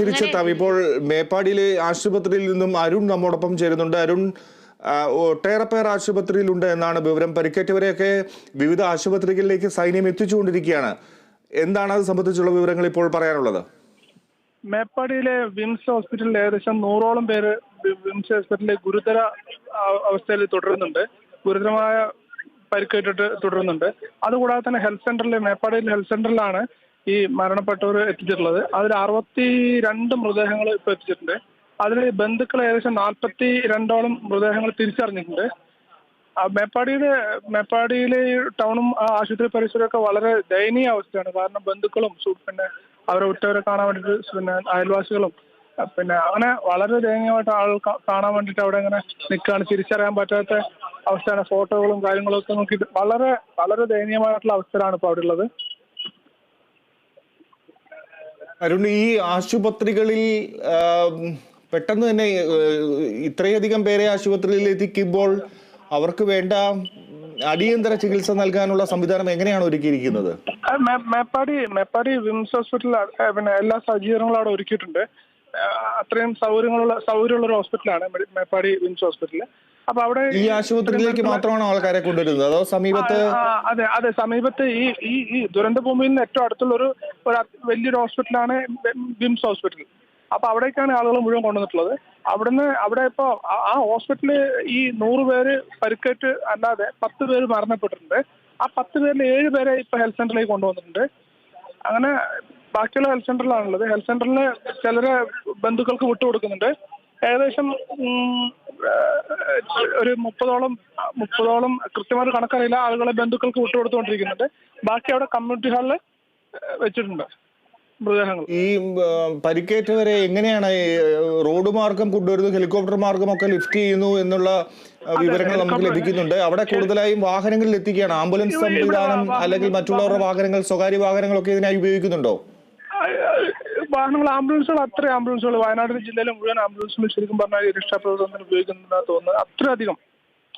തിരിച്ചെത്താം. ഇപ്പോൾ മേപ്പാടിയിലെ ആശുപത്രിയിൽ നിന്നും അരുൺ നമ്മോടൊപ്പം ചേരുന്നുണ്ട്. അരുൺ ഒട്ടേറെ പേർ ആശുപത്രിയിലുണ്ട് എന്നാണ് വിവരം. പരിക്കേറ്റവരെയൊക്കെ വിവിധ ആശുപത്രികളിലേക്ക് സൈന്യം എത്തിച്ചുകൊണ്ടിരിക്കുകയാണ്. എന്താണ് അത് സംബന്ധിച്ചുള്ള വിവരങ്ങൾ ഇപ്പോൾ പറയാനുള്ളത്? മേപ്പാടിയിലെ വിംസ് ഹോസ്പിറ്റലിൽ ഏകദേശം നൂറോളം പേര് വിംസ് ഹോസ്പിറ്റലിലെ ഗുരുതര അവസ്ഥയിൽ തുടരുന്നുണ്ട്. ഗുരുതരമായ പരിക്കേറ്റിട്ട് തുടരുന്നുണ്ട്. അതുകൂടാതെ തന്നെ ഹെൽത്ത് സെന്ററിൽ മേപ്പാടിയിൽ ഹെൽത്ത് സെന്ററിലാണ് ഈ മരണപ്പെട്ടവർ എത്തിച്ചിട്ടുള്ളത്. അതിൽ അറുപത്തി രണ്ട് മൃതദേഹങ്ങൾ ഇപ്പോൾ എത്തിച്ചിട്ടുണ്ട്. അതിൽ ബന്ധുക്കൾ ഏകദേശം നാൽപ്പത്തി രണ്ടോളം മൃതദേഹങ്ങൾ തിരിച്ചറിഞ്ഞിട്ടുണ്ട്. മേപ്പാടിയുടെ മേപ്പാടിയിലെ ടൗണും ആശുപത്രി പരിസരമൊക്കെ വളരെ ദയനീയ അവസ്ഥയാണ്. കാരണം ബന്ധുക്കളും പിന്നെ അവരെ ഉറ്റവരെ കാണാൻ വേണ്ടിയിട്ട് പിന്നെ അയൽവാസികളും പിന്നെ അങ്ങനെ വളരെ ദയനീയമായിട്ട് ആൾ കാണാൻ വേണ്ടിട്ട് അവിടെ അങ്ങനെ നിൽക്കുകയാണ്. തിരിച്ചറിയാൻ പറ്റാത്ത അവസ്ഥയാണ്. ഫോട്ടോകളും കാര്യങ്ങളും ഒക്കെ നോക്കിയിട്ട് വളരെ വളരെ ദയനീയമായിട്ടുള്ള അവസ്ഥയാണ് ഇപ്പോൾ അവിടെ ഉള്ളത്. അരുൺ ഈ ആശുപത്രികളിൽ പെട്ടെന്ന് തന്നെ ഇത്രയധികം പേരെ ആശുപത്രിയിൽ എത്തിക്കുമ്പോൾ അവർക്ക് വേണ്ട അടിയന്തര ചികിത്സ നൽകാനുള്ള സംവിധാനം എങ്ങനെയാണ് ഒരുക്കിയിരിക്കുന്നത്? മേപ്പാടി മേപ്പാടി വിംസ് ഹോസ്പിറ്റലിൽ പിന്നെ എല്ലാ സജ്ജീകരണങ്ങളും അവിടെ ഒരുക്കിയിട്ടുണ്ട്. അത്രയും സൗകര്യങ്ങളുള്ള സൗകര്യമുള്ള ഒരു ഹോസ്പിറ്റലാണ് മേപ്പാടി വിംസ് ഹോസ്പിറ്റൽ അപ്പൊ അവിടെ ഈ ആശുപത്രിയിലേക്ക് മാത്രമാണ് ആൾക്കാരെ കൊണ്ടുവരുന്നത്? അതോ സമീപത്ത് അതെ അതെ സമീപത്ത് ഈ ഈ ഈ ദുരന്ത ഭൂമിയിൽ നിന്ന് ഏറ്റവും അടുത്തുള്ള ഒരു ഒരു വലിയൊരു ഹോസ്പിറ്റലാണ് ബിംസ് ഹോസ്പിറ്റൽ. അപ്പൊ അവിടേക്കാണ് ആളുകൾ മുഴുവൻ കൊണ്ടുവന്നിട്ടുള്ളത്. അവിടുന്ന് അവിടെ ഇപ്പോ ആ- ഹോസ്പിറ്റലിൽ ഈ നൂറ് പേര് പരിക്കേറ്റ് അല്ലാതെ പത്ത് പേര് മരണപ്പെട്ടിട്ടുണ്ട്. ആ പത്ത് പേരിൽ ഏഴ് പേരെ ഇപ്പൊ ഹെൽത്ത് സെന്ററിലേക്ക് കൊണ്ടുവന്നിട്ടുണ്ട്. അങ്ങനെ ബാക്കിയുള്ള ഹെൽത്ത് സെന്ററിലാണുള്ളത്. ഹെൽത്ത് സെന്ററിൽ ചിലരെ ബന്ധുക്കൾക്ക് വിട്ടുകൊടുക്കുന്നുണ്ട്. ഏകദേശം ഒരു മുപ്പതോളം മുപ്പതോളം കൃത്യമായിട്ട് കണക്കറിയില്ല ആളുകളെ ബന്ധുക്കൾക്ക് വിട്ടുകൊടുത്തുകൊണ്ടിരിക്കുന്നുണ്ട്. ബാക്കി അവിടെ കമ്മ്യൂണിറ്റി ഹാളിൽ വെച്ചിട്ടുണ്ട്. മൃതദേഹങ്ങൾ. ഈ പരിക്കേറ്റവരെ എങ്ങനെയാണ് റോഡ് മാർഗം കൊണ്ടുവരുന്നു ഹെലികോപ്റ്റർ മാർഗം ഒക്കെ ലിഫ്റ്റ് ചെയ്യുന്നു എന്നുള്ള വിവരങ്ങൾ നമുക്ക് ലഭിക്കുന്നുണ്ട്. അവിടെ കൂടുതലായും വാഹനങ്ങളിൽ എത്തിക്കുകയാണ്. ആംബുലൻസ് സംവിധാനം അല്ലെങ്കിൽ മറ്റുള്ളവരുടെ വാഹനങ്ങൾ സ്വകാര്യ വാഹനങ്ങളൊക്കെ ഇതിനായി ഉപയോഗിക്കുന്നുണ്ടോ? വാഹനങ്ങൾ ആംബുലൻസുകൾ അത്ര ആംബുലൻസുകൾ. വയനാട് ജില്ലയിലെ മുഴുവൻ ആംബുലൻസുകൾ ശരിക്കും പറഞ്ഞാൽ രക്ഷാപ്രവർത്തനത്തിന് ഉപയോഗിക്കുന്നതാണ് തോന്നുന്നത്. അത്രയധികം.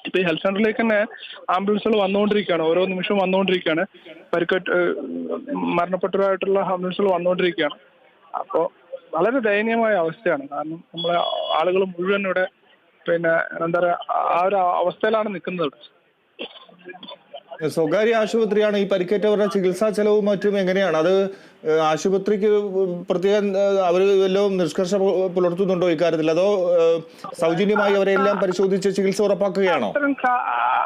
ഇപ്പൊ ഈ ഹെൽത്ത് സെന്ററിലേക്ക് തന്നെ ആംബുലൻസുകൾ വന്നുകൊണ്ടിരിക്കുകയാണ്. ഓരോ നിമിഷവും വന്നുകൊണ്ടിരിക്കുകയാണ്. പരിക്കേറ്റ് മരണപ്പെട്ടവരായിട്ടുള്ള ആംബുലൻസുകൾ വന്നുകൊണ്ടിരിക്കുകയാണ്. അപ്പോൾ വളരെ ദയനീയമായ അവസ്ഥയാണ്. കാരണം നമ്മളെ ആളുകൾ മുഴുവൻ ഇവിടെ പിന്നെ എന്താ പറയാ ആ ഒരു അവസ്ഥയിലാണ് നിൽക്കുന്നത്. സ്വകാര്യ ആശുപത്രിയാണ് ഈ പരിക്കേറ്റവരുടെ ചികിത്സാ ചെലവും മറ്റും എങ്ങനെയാണ്? അത് ആശുപത്രിക്ക് പ്രത്യേകം അവർ വല്ലതും നിഷ്കർഷ പുലർത്തുന്നുണ്ടോ ഇക്കാര്യത്തിൽ? അതോ സൗജന്യമായി അവരെല്ലാം പരിശോധിച്ച് ചികിത്സ ഉറപ്പാക്കുകയാണോ?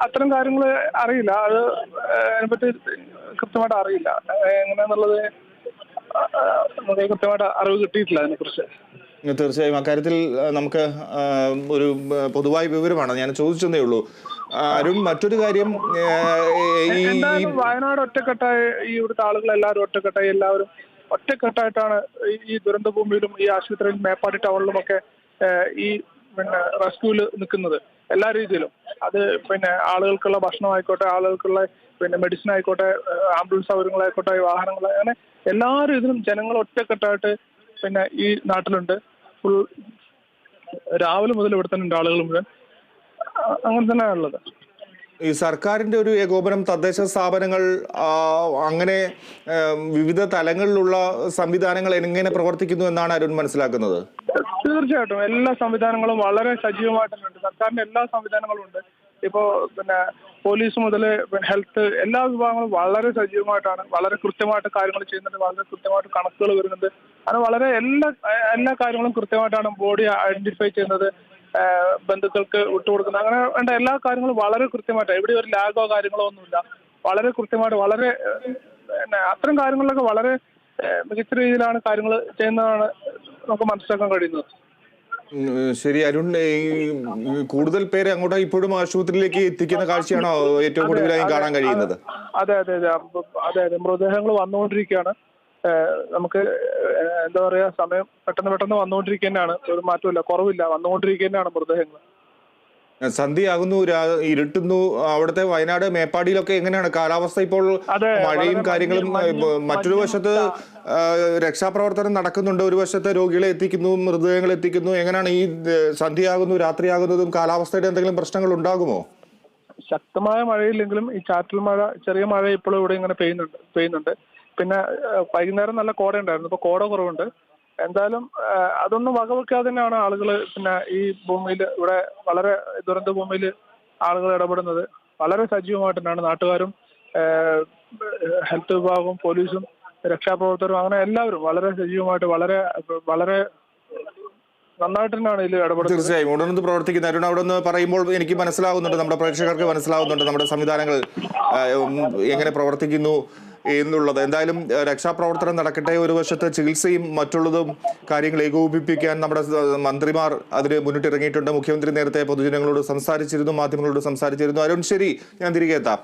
അത്തരം കാര്യങ്ങൾ അറിയില്ല. അത് അതിനെപ്പറ്റി കൃത്യമായിട്ട് അറിയില്ല. എങ്ങനെയാന്നുള്ളത് കൃത്യമായിട്ട് അറിവ് കിട്ടിയിട്ടില്ല അതിനെക്കുറിച്ച്. തീർച്ചയായും. അക്കാര്യത്തിൽ നമുക്ക് ഒരു പൊതുവായ വിവരമാണ്. ഞാൻ ചോദിച്ചതേ ഉള്ളൂ. ആരും മറ്റൊരു കാര്യം വയനാട് ഒറ്റക്കെട്ടായി ഈ ഇവിടുത്തെ ആളുകൾ എല്ലാവരും ഒറ്റക്കെട്ടായി എല്ലാവരും ഒറ്റക്കെട്ടായിട്ടാണ് ഈ- ദുരന്ത ഭൂമിയിലും ഈ ആശുപത്രിയിലും മേപ്പാടി ടൗണിലും ഒക്കെ ഈ പിന്നെ റെസ്ക്യൂവിൽ നിൽക്കുന്നത് എല്ലാ രീതിയിലും. അത് പിന്നെ ആളുകൾക്കുള്ള ഭക്ഷണം ആയിക്കോട്ടെ ആളുകൾക്കുള്ള പിന്നെ മെഡിസിൻ ആയിക്കോട്ടെ ആംബുലൻസ് സൗകര്യങ്ങളായിക്കോട്ടെ വാഹനങ്ങൾ അങ്ങനെ എല്ലാ രീതിയിലും ജനങ്ങൾ ഒറ്റക്കെട്ടായിട്ട് പിന്നെ ഈ നാട്ടിലുണ്ട്. ഫുൾ രാവിലെ മുതൽ ഇവിടെ തന്നെ ഉണ്ട് ആളുകൾ മുഴുവൻ. അങ്ങനെ തന്നെയാണ് ഉള്ളത്. ഈ സർക്കാരിന്റെ ഒരു ഏകോപനം തദ്ദേശ സ്ഥാപനങ്ങൾ അങ്ങനെ വിവിധ തലങ്ങളിലുള്ള സംവിധാനങ്ങൾ എങ്ങനെ പ്രവർത്തിക്കുന്നു എന്നാണ് അരുൺ മനസ്സിലാക്കുന്നത്? തീർച്ചയായിട്ടും. എല്ലാ സംവിധാനങ്ങളും വളരെ സജീവമായിട്ടുണ്ട്. സർക്കാരിന്റെ എല്ലാ സംവിധാനങ്ങളും ഉണ്ട്. ഇപ്പോ പിന്നെ പോലീസ് മുതൽ ഹെൽത്ത് എല്ലാ വിഭാഗങ്ങളും വളരെ സജീവമായിട്ടാണ് വളരെ കൃത്യമായിട്ട് കാര്യങ്ങൾ ചെയ്യുന്നുണ്ട് വളരെ കൃത്യമായിട്ട് കണക്കുകൾ വരുന്നുണ്ട്. അങ്ങനെ വളരെ എല്ലാ എല്ലാ കാര്യങ്ങളും കൃത്യമായിട്ടാണ് ബോഡി ഐഡന്റിഫൈ ചെയ്യുന്നത് ബന്ധുക്കൾക്ക് വിട്ടുകൊടുക്കുന്നത്. അങ്ങനെ വേണ്ട എല്ലാ കാര്യങ്ങളും വളരെ കൃത്യമായിട്ട് എവിടെ ഒരു ലാഗോ കാര്യങ്ങളോ ഒന്നുമില്ല. വളരെ കൃത്യമായിട്ട് വളരെ അത്തരം കാര്യങ്ങളിലൊക്കെ വളരെ മികച്ച രീതിയിലാണ് കാര്യങ്ങൾ ചെയ്യുന്നതാണ് നമുക്ക് മനസ്സിലാക്കാൻ കഴിയുന്നത്. ശരി അരുൺ കൂടുതൽ പേരെ അങ്ങോട്ട് ഇപ്പോഴും ആശുപത്രിയിലേക്ക് എത്തിക്കുന്ന കാഴ്ചയാണോ ഏറ്റവും കൂടുതലായി കാണാൻ കഴിയുന്നത്? അതെ അതെ അതെ അതെ അതെ മൃതദേഹങ്ങൾ വന്നുകൊണ്ടിരിക്കുകയാണ്. നമുക്ക് എന്താ പറയാ സമയം പെട്ടെന്ന് പെട്ടെന്ന് വന്നുകൊണ്ടിരിക്കുന്നതാണ്. ഒരു മാറ്റമില്ല കുറവില്ല വന്നുകൊണ്ടിരിക്കുന്നതാണ് മൃതദേഹങ്ങൾ. സന്ധ്യയാകുന്നു ഇരുട്ടുന്നു. അവിടുത്തെ വയനാട് മേപ്പാടിയിലൊക്കെ എങ്ങനെയാണ് കാലാവസ്ഥ ഇപ്പോൾ മഴയും കാര്യങ്ങളും മറ്റൊരു വശത്ത് രക്ഷാപ്രവർത്തനം നടക്കുന്നുണ്ട്. ഒരു വശത്ത് രോഗികളെ എത്തിക്കുന്നു മൃതദേഹങ്ങൾ എത്തിക്കുന്നു. എങ്ങനെയാണ് ഈ സന്ധ്യയാകുന്നു രാത്രിയാകുന്നതും കാലാവസ്ഥയുടെ എന്തെങ്കിലും പ്രശ്നങ്ങൾ ഉണ്ടാകുമോ? ശക്തമായ മഴയില്ലെങ്കിലും ഈ ചാറ്റൽ മഴ ചെറിയ മഴ ഇപ്പോഴും ഇവിടെ ഇങ്ങനെ പെയ്യുന്നുണ്ട് പെയ്യുന്നുണ്ട്. പിന്നെ വൈകുന്നേരം നല്ല കോട ഉണ്ടായിരുന്നു ഇപ്പൊ കോട കുറവുണ്ട്. എന്തായാലും അതൊന്നും വകവെക്കാതെ തന്നെയാണ് ആളുകൾ പിന്നെ ഈ ഭൂമിയിൽ ഇവിടെ വളരെ ദുരന്ത ഭൂമിയിൽ ആളുകൾ ഇടപെടുന്നത്. വളരെ സജീവമായിട്ട് തന്നെയാണ് നാട്ടുകാരും ഹെൽത്ത് വിഭാഗവും പോലീസും രക്ഷാപ്രവർത്തകരും അങ്ങനെ എല്ലാവരും വളരെ സജീവമായിട്ട് വളരെ വളരെ തീർച്ചയായും. ഉടനെ പ്രവർത്തിക്കുന്ന അരുൺ അവിടെ നിന്ന് പറയുമ്പോൾ എനിക്ക് മനസ്സിലാവുന്നുണ്ട് നമ്മുടെ പ്രേക്ഷകർക്ക് മനസ്സിലാവുന്നുണ്ട് നമ്മുടെ സംവിധാനങ്ങൾ എങ്ങനെ പ്രവർത്തിക്കുന്നു. എന്നുള്ളത്. എന്തായാലും രക്ഷാപ്രവർത്തനം നടക്കട്ടെ. ഒരു വശത്ത് ചികിത്സയും മറ്റുള്ളതും കാര്യങ്ങൾ ഏകോപിപ്പിക്കാൻ നമ്മുടെ മന്ത്രിമാർ അതിന് മുന്നിട്ടിറങ്ങിയിട്ടുണ്ട്. മുഖ്യമന്ത്രി നേരത്തെ പൊതുജനങ്ങളോട് സംസാരിച്ചിരുന്നു മാധ്യമങ്ങളോട് സംസാരിച്ചിരുന്നു. അരുൺ ശരി. ഞാൻ തിരികെ എത്താം.